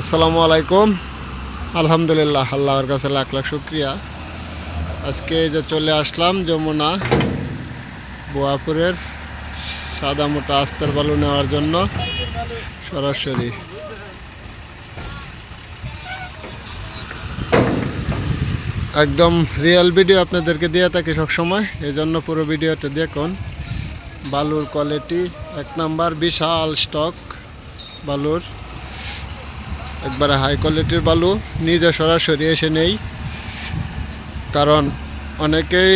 আসসালামু আলাইকুম। আলহামদুলিল্লাহ, আল্লাহর কাছে লাখ লাখ শুক্রিয়া। আজকে যে চলে আসলাম যমুনা বোয়াপুরের সাদা মোটা আস্তের বালু নেওয়ার জন্য সরাসরি। একদম রিয়েল ভিডিও আপনাদেরকে দিয়ে থাকি সবসময় এই জন্য পুরো ভিডিওটা দেখুন। বালুর কোয়ালিটি এক নাম্বার বিশাল স্টক বালুর। একবারে হাই কোয়ালিটির বালু, নিজে সরাসরি এসে নেই। কারণ অনেকেই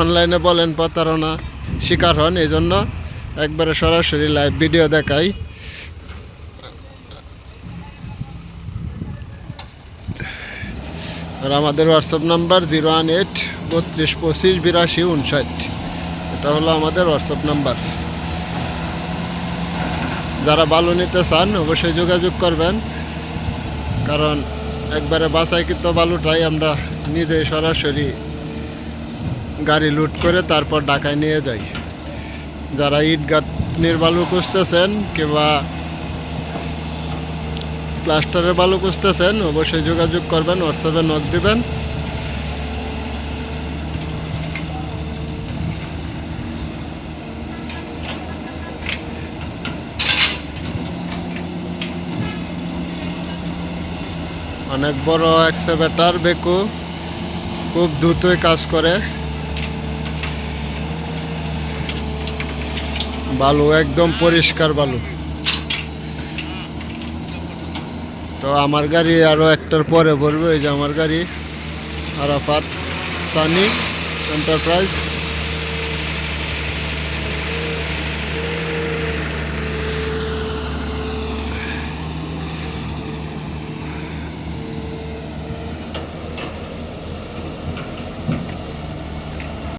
অনলাইনে বলেন, প্রতারণা শিকার হন এই জন্য একবারে সরাসরি লাইভ ভিডিও দেখাই। আর আমাদের WhatsApp number zero one eight বত্রিশ, পঁচিশ, বিরাশি উনষাট এটা হলো আমাদের হোয়াটসঅ্যাপ নাম্বার যারা বালু নিতে চান, অবশ্যই যোগাযোগ করবেন। কারণ একবারে বাসাইকৃত বালুটাই আমরা নিজে সরাসরি গাড়ি লুট করে তারপর ঢাকায় নিয়ে যাই। যারা ইট গাঁথনির বালু খুঁজতেছেন কিংবা প্লাস্টারের বালু খুঁজতেছেন, অবশ্যই যোগাযোগ করবেন, হোয়াটসঅ্যাপে নক দিবেন। অনেক বড় এক্সেভেটার বেকু। খুব দ্রুতই কাজ করে। বালু একদম পরিষ্কার বালু। তো আমার গাড়ি আরও একটার পরে পড়বে ওই যে আমার গাড়ি। আরাফাত সানি এন্টারপ্রাইজ